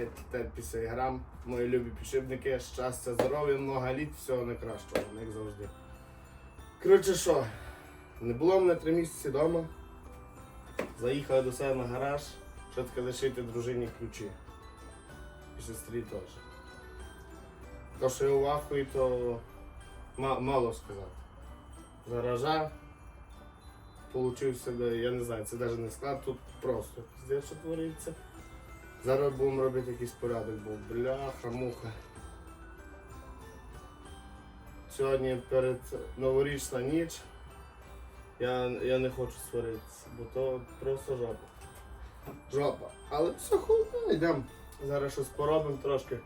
Каналі 50 грам. Мої любі підшипники. Щастя, здоров'я, много літ, всього найкращого, як завжди. Коротше що, не було мене три місяці вдома. Заїхав до себе на гараж, що лишити дружині ключі. І сестрі теж. То, що я у то мало сказати. З гаража получив себе, я не знаю, це навіть не склад, тут просто піздець, що твориться. Зараз будемо робити якийсь порядок, бо бляха, муха. Сьогодні перед новорічна ніч. Я, я не хочу сваритися, бо то просто жопа. Жопа. Але все хуйня, йдемо. Зараз щось поробимо трошки.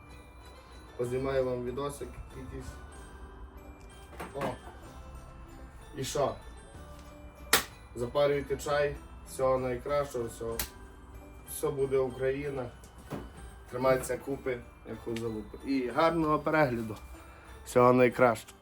Познімаю вам відосик якийсь. О. І що? Запарюйте чай, всього найкращого, всього. Все буде Україна. Тримайтеся купи, яку залупи. І гарного перегляду. Всього найкращого.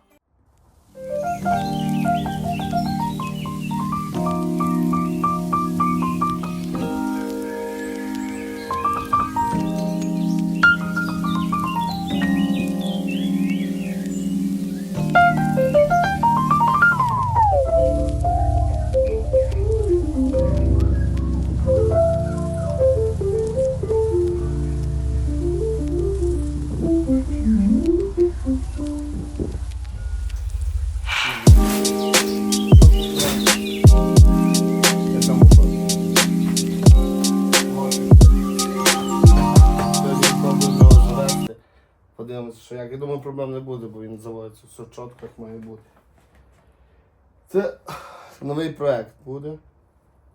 Як має бути. Це новий проект буде.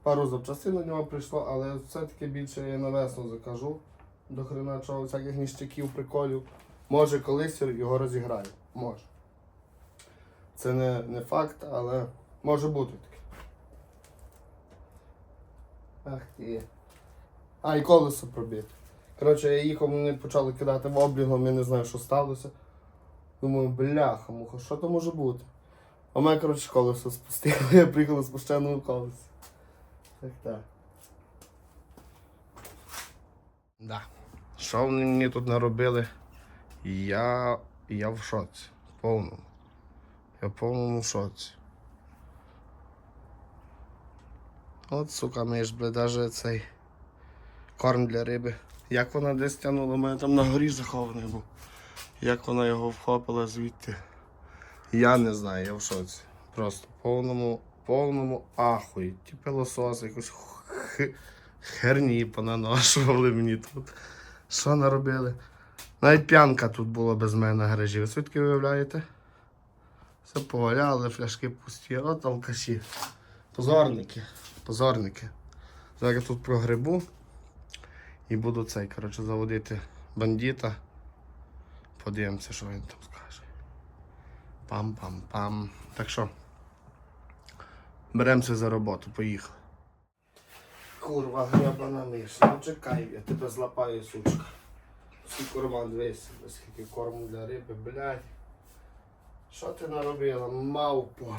Пару запчастин на нього прийшло, але все-таки більше я на весну закажу. До хрена чого, всяких ніштяків, приколів. Може колись його розіграю. Може. Це не, не факт, але може бути таке. Ах ти. А, і колесо пробити. Коротше, я їхав, мене почали кидати в облігом, я не знаю, що сталося. Думаю, бляха, муха, що то може бути? А мене, коротше, колесо спустило, я приїхав на спущеному колесі. Так так. Да. Що вони мені тут наробили? Я. я в шоці. В повному. Я в повному шоці. От, сука, ми ж, бля, даже цей корм для риби. Як вона десь тягнула, у мене там на горі захований був. Як вона його вхопила звідти. Я не знаю, я в шоці. Просто повному, повному ахуї. Ті пилососи, якусь херні понаношували мені тут. Що наробили? Навіть п'янка тут була без мене на гаражі. Ви звідки виявляєте? Все поваляли, фляшки пусті. От алкаші. Позорники. Позорники. Зараз тут прогребу і буду цей, коротше, заводити бандита. Подивимося, що він там скаже. Пам-пам-пам. Так що. Беремося за роботу, поїхали. Курва, гребана миш, ну чекай, я тебе злапаю, сучка. Скільки Роман дивись, скільки корму для риби, блядь. Що ти наробила, мавпо?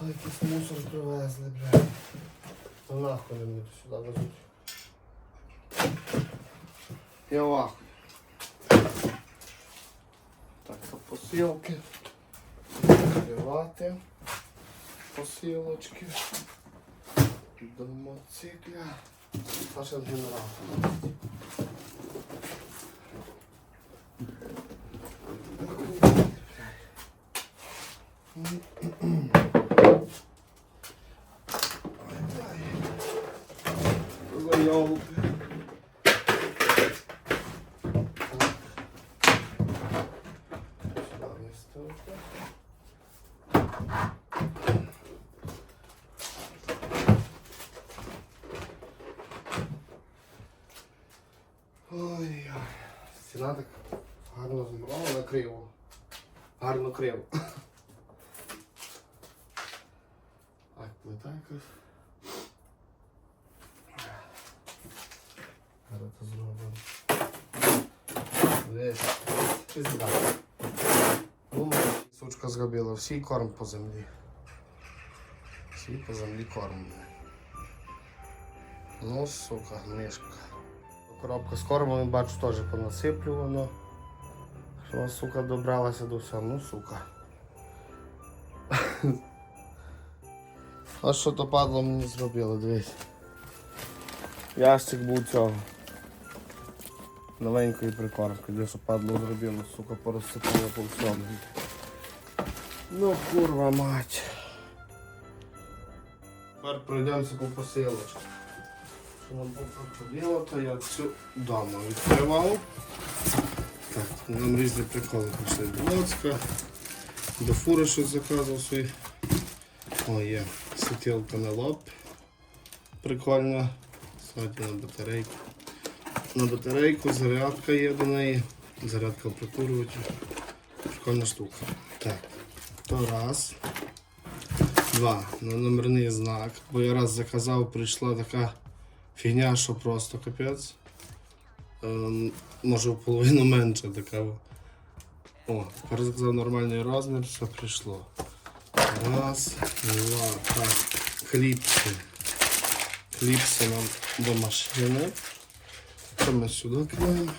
Якийсь мусор привезли, блядь. То нахуй вони сюди везуть. Я в ахуї. Так, посилки. Відкривати. Посилочки. До мотоцикля. Та ще генератор. Пізда. Ну, сучка зробила. Всі корм по землі. Всі по землі корм. Ну, сука, мишка. Коробка з кормом, бачу, теж понасиплювано. Що, сука, добралася до всього, ну сука. А що то падло мені зробило, дивись. Ящик був цього. Новенької прикормки, де що падло зробило, сука, порозсипало по всьому. Ну курва мать. Тепер пройдемося по посилочку. Що нам походило, то я цю дому відкривав. Так, нам різні приколи пішли до Лоцька. До фури щось заказував свій. О, є світілка на лоб. Прикольно. Сьогодні на батарейку. На батарейку зарядка є до неї. Зарядка прикурювача. Прикольна штука. Так. То раз. Два. На номерний знак. Бо я раз заказав, прийшла така фігня, що просто капець. Ем, може в половину менше така. О, тепер заказав нормальний розмір, все прийшло. Раз, два, так. Кліпси. Кліпси нам до машини. Це ми сюди кидаємо.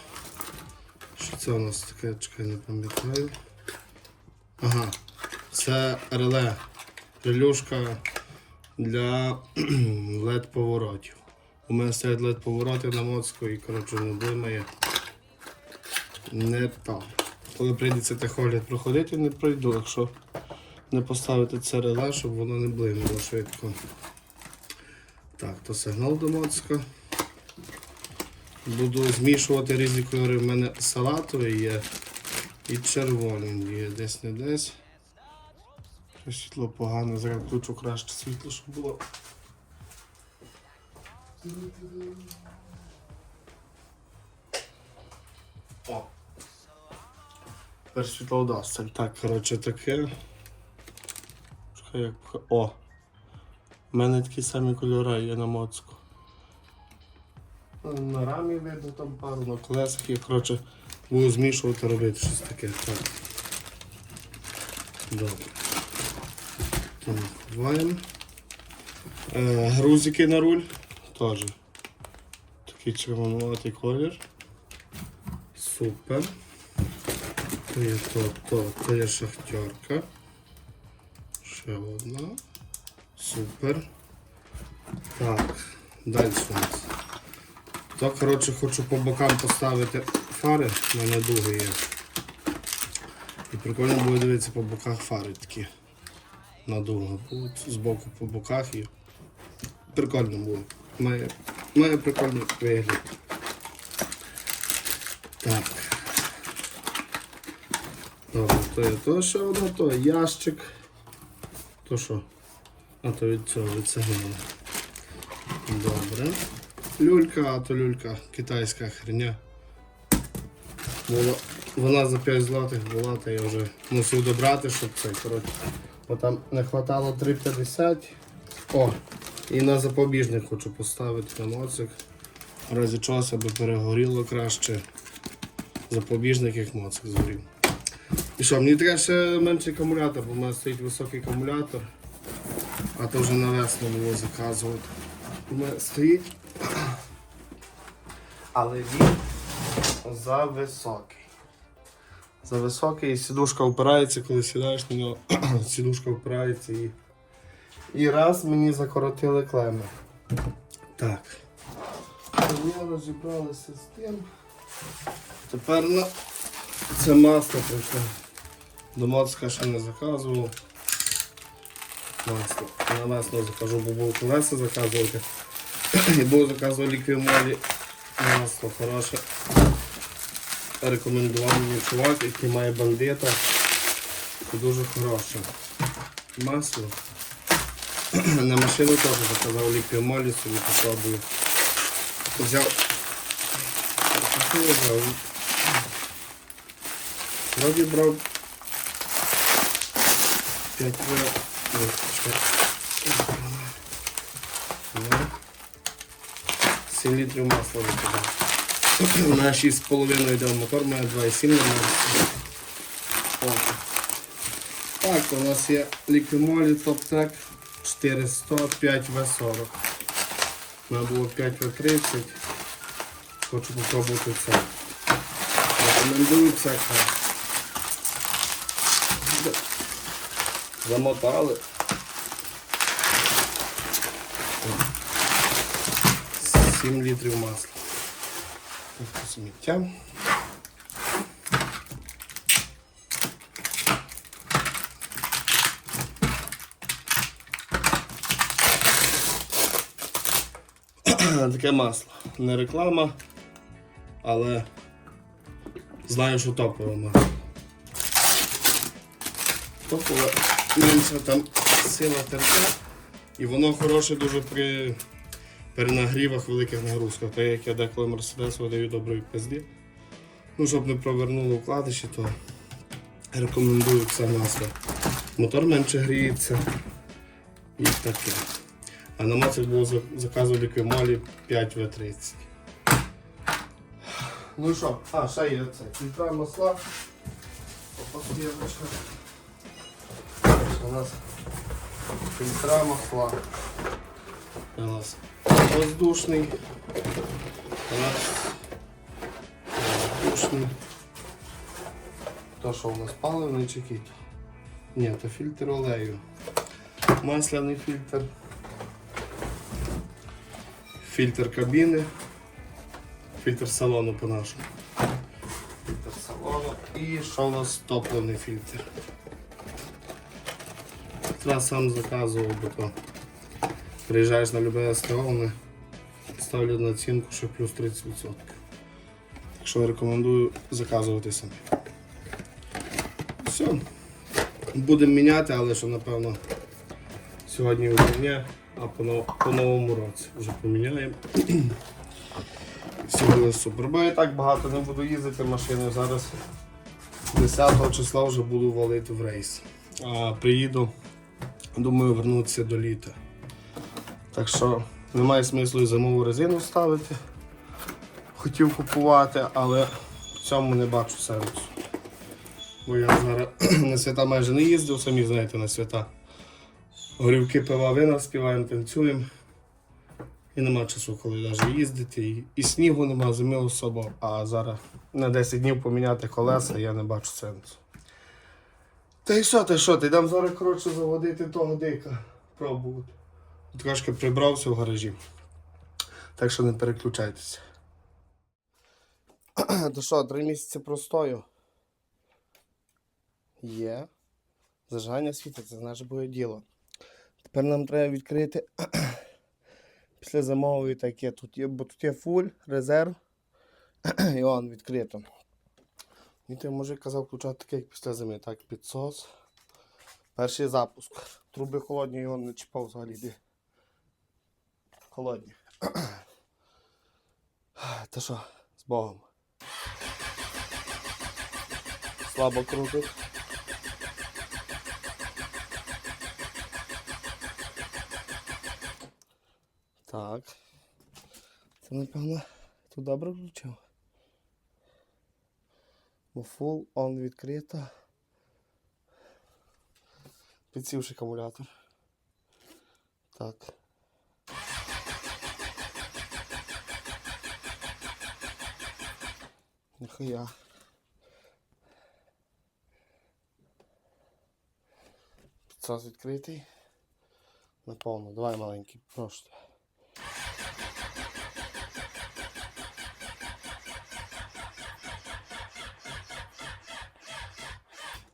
Що це у нас таке, чекай, не пам'ятаю. Ага, це реле. Релюшка для led поворотів. У мене стоять led повороти на моцку і коротше не блимає. Не там. Коли прийдеться техогляд проходити, не пройду, якщо не поставити це реле, щоб воно не блимало швидко. Так, то сигнал до моцка. Буду змішувати різні кольори. У мене салатовий є і червоний є десь не десь. Світло погане, зараз включу краще світло, щоб було. О. Тепер світло вдасться. Так, коротше, таке. О! У мене такі самі кольори є на моцку. На рамі видно там пару, на колесах є, коротше, буду змішувати, робити щось таке. Так. Добре. Так, ховаємо. Е, грузики на руль теж. Такий червонуватий колір. Супер. То є то, то, то є шахтерка. Ще одна. Супер. Так, далі у нас. То, коротше, хочу по бокам поставити фари, в мене дуги є. І прикольно буде дивитися по боках фари такі. Надовго будуть з боку по боках і прикольно буде. Має, має прикольний вигляд. Так. Добре, то є то ще одна, то ящик. То що? А то від цього від сигналу. Добре. Люлька, а то люлька китайська херня. Була, вона за 5 злотих була, то я вже мусив добрати, щоб це, коротше. Бо там не хватало 3,50. О, і на запобіжник хочу поставити на моцик. Разі чогось, аби перегоріло краще. Запобіжник як моцик згорів. І що, мені треба ще менший акумулятор, бо в мене стоїть високий акумулятор. А то вже на весну було заказувати. У мене стоїть. Але він за високий. За високий і сідушка опирається, коли сідаєш на нього, сідушка опирається і. І раз мені закоротили клеми. Так. Ми розібралися з тим. Тепер на це масло прийшло. До Моцка ще не заказував. Масло. На масло закажу, бо був колеса заказувати. І був заказував ліквімолі. Масло хороше. Рекомендував мені чувак, який має бандита. Це дуже хороше. Масло. На машину теж заказав ліквімолі, собі попробую. Взяв. Взяв? Вроді брав 5 євро. Ой, чекай. Ну. 7 літрів масла викидав. На 6,5 йде мотор, має 2,7 на. Так, у нас є ліквімолі топ-тек 400 5 В40. У мене було 5 В30. Хочу попробувати це. Рекомендую це. Замотали. Сім літрів масла. Ось Сміття. Таке масло. Не реклама, але знаю, що топове масло. Топове менша там сила терпа. І воно хороше дуже при перенагрівах великих нагрузках. Так як я деколи Мерседес видаю доброї пизді. Ну, щоб не провернуло вкладиші, то рекомендую це масло. Мотор менше гріється і таке. А на моцик було за- заказували квімолі 5В30. Ну що, а, ще є це. Фільтра масла. Опаскірочка. У нас фільтра масла. У нас воздушний. Воздушний. То що у нас паливний чи який? Ні, то фільтр олею. Масляний фільтр. Фільтр кабіни. Фільтр салону по-нашому. Фільтр салону. І що у нас топливний фільтр. Зараз сам заказував, бо то приїжджаєш на любе СТО, ставлять націнку, що плюс 30%. Так що рекомендую заказувати самі. Все. Будемо міняти, але що напевно сьогодні ні, а по, по новому році вже поміняємо. Сьогодні супер. Бо я так багато не буду їздити машиною. Зараз 10 числа вже буду валити в рейс. А приїду, думаю, вернутися до літа. Так що немає смислу і зимову резину ставити. Хотів купувати, але в цьому не бачу сенсу. Бо я зараз на свята майже не їздив, самі знаєте, на свята. Горівки пива вина співаємо, танцюємо. І нема часу, коли навіть їздити. І, і снігу нема, зими особо. А зараз на 10 днів поміняти колеса я не бачу сенсу. Та й що ти, що ти? Йдемо зараз коротше заводити того дика. Пробувати. Трошки прибрався в гаражі. Так що не переключайтеся. То що, три місяці простою? Є. Зажигання світиться, це наше буде діло. Тепер нам треба відкрити після зимової таке. Тут є, бо тут є фуль, резерв. І он відкрито. Він той може казав включати таке, як після зими. Так, підсос. Перший запуск. Труби холодні, його не чіпав взагалі. Холодні. Та що, з Богом. Слабо крутить. Так. Це напевно тут добре включив. Бо full on відкрита. Підсівши акумулятор. Так. Нихуя. Підсос відкритий. Наповно. Давай маленький, прошу.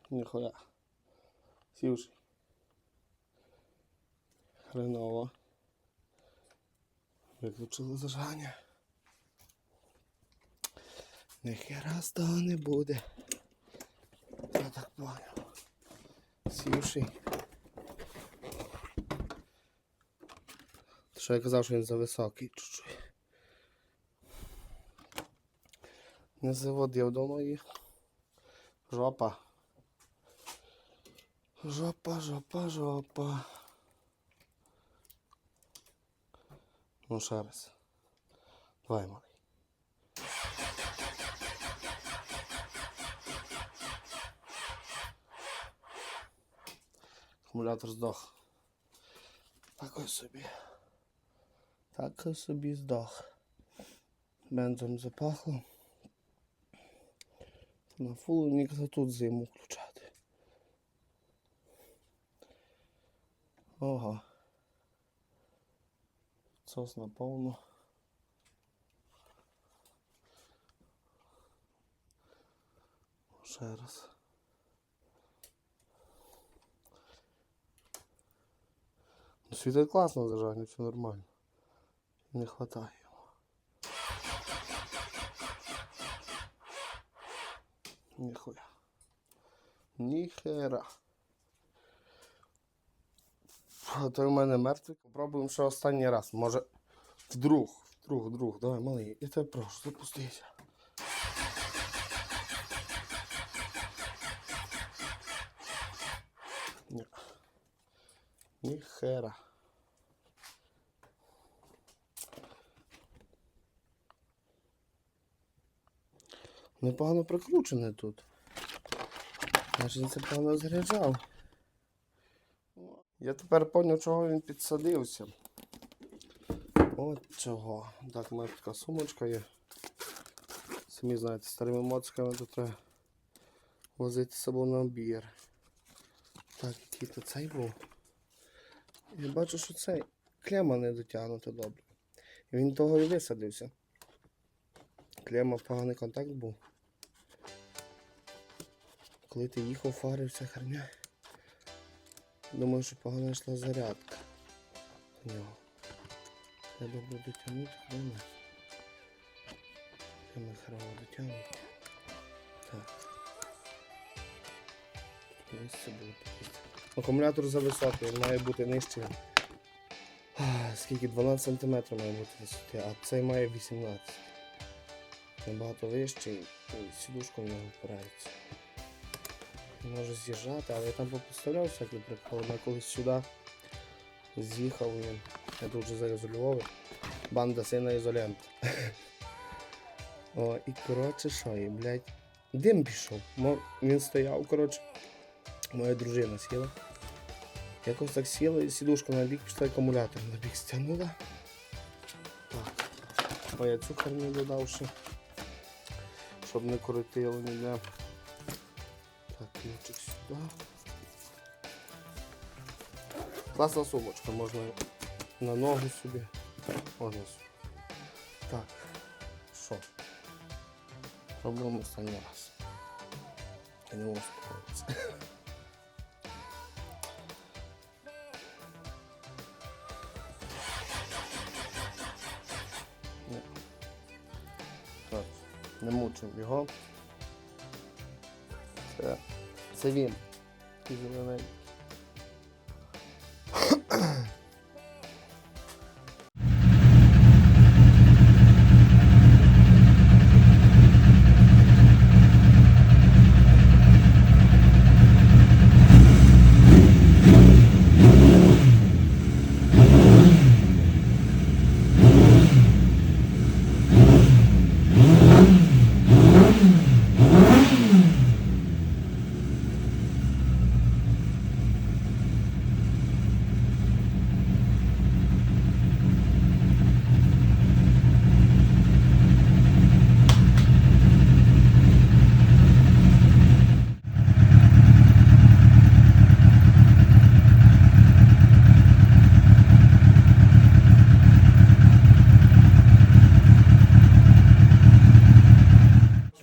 Ніхуя. Сівший. Хреново. Виключили зажигання. Ніхера з того не буде. Я так понял. Сівший. Що я казав, що він зависокий чуть-чуть. Не заводив давно їх. Жопа. Жопа, жопа, жопа. Ну, ще раз. Давай, малий. Акумулятор здох. Так ось собі. Так собі здох. Бензом запахло. На фулу ніхто тут зиму включати. Ага. Сос наповно. Ще раз. Ну, Світить класно зажарник, все нормально. Не його. Ніхуя. Ніхера. А той в мене мертвий. Попробуємо ще останній раз. Може. Вдруг, вдруг, вдруг. Давай, малий, я тебе прошу, запустися. Ніхера. Непогано прикручене тут. Значить він це погано заряджав. Я тепер зрозумів, чого він підсадився. От чого. Так, у мене така сумочка є. Самі знаєте, старими моциками тут треба возити з собою на обір. Так, який то цей був. Я бачу, що цей клема не дотягнута добре. Він того і висадився. Клема поганий контакт був. Коли ти їхав, фари, вся херня. Думаю, що погано йшла зарядка. нього. Треба було дотягнути, клема. Клема хреново дотягнути. Так. Ось це було покрити. Акумулятор зависокий, він має бути нижчий. Скільки? 12 см має бути висоти, а цей має 18 Набагато вищий, і сідушка в нього впирається. Може з'їжджати, але я там попоставляв всякі приколи. Я колись сюди з'їхав він. Я тут вже. Банда сина ізолента. О, і коротше що, і, блядь, дим пішов. Він стояв, коротше. Моя дружина сіла. Якось так сіла і сідушку на бік пішла акумулятор на бік стягнула. Так. А я цю херню додав ще. Щоб не коротило ніде. Так, ключик сюди. Класна сумочка, можна на ногу собі. Можна собі. Так. Що? Робимо останній раз. Я не можу успокоїтися. Не його. Це, це він. Такий зелений.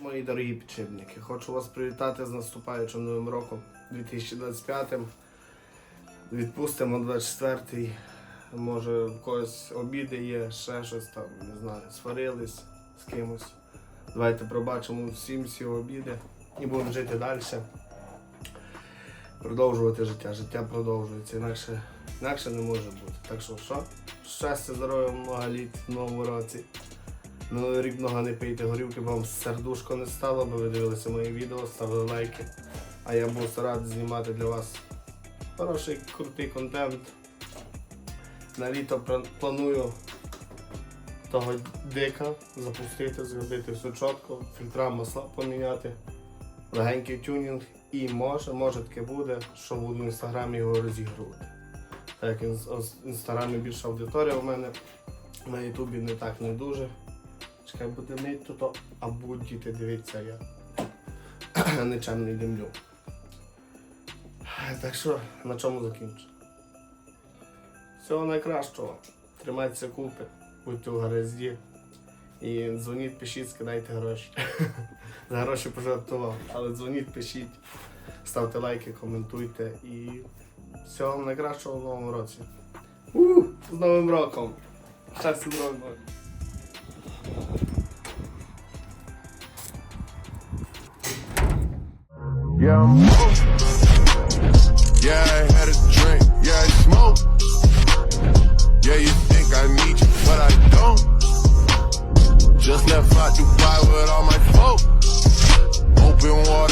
Мої дорогі підшипники, хочу вас привітати з наступаючим новим роком 2025. Відпустимо 24-й. Може в когось обіди є, ще щось там, не знаю, сварились з кимось. Давайте пробачимо всім всі обіди і будемо жити далі. Продовжувати життя. Життя продовжується, інакше, інакше не може бути. Так що що? Щастя, здоров'я, много літ в новому році. Новий рік не пийте горілки, бо вам сердушко не стало, бо ви дивилися мої відео, ставили лайки. А я був радий знімати для вас хороший крутий контент. На літо планую того дика запустити, зробити все чітко, фільтра масла поміняти, легенький тюнінг і може, може таке буде, що буду в інстаграмі його розігрувати. Так як в інстаграмі більша аудиторія у мене, на ютубі не так не дуже Чекай, буде мить то, то а будуть діти, дивіться, я нічим не димлю. Так що, на чому закінчу? Всього найкращого. Тримайтеся купи, будьте у гаразді. І дзвоніть, пишіть, скидайте гроші. За гроші пожартував. Але дзвоніть, пишіть, ставте лайки, коментуйте і всього найкращого в новому році. У, з Новим роком! Щастя! Yeah, I'm Yeah, I had a drink. Yeah, I smoke. Yeah, you think I need you, but I don't. Just left out Dubai with all my folk. Open water.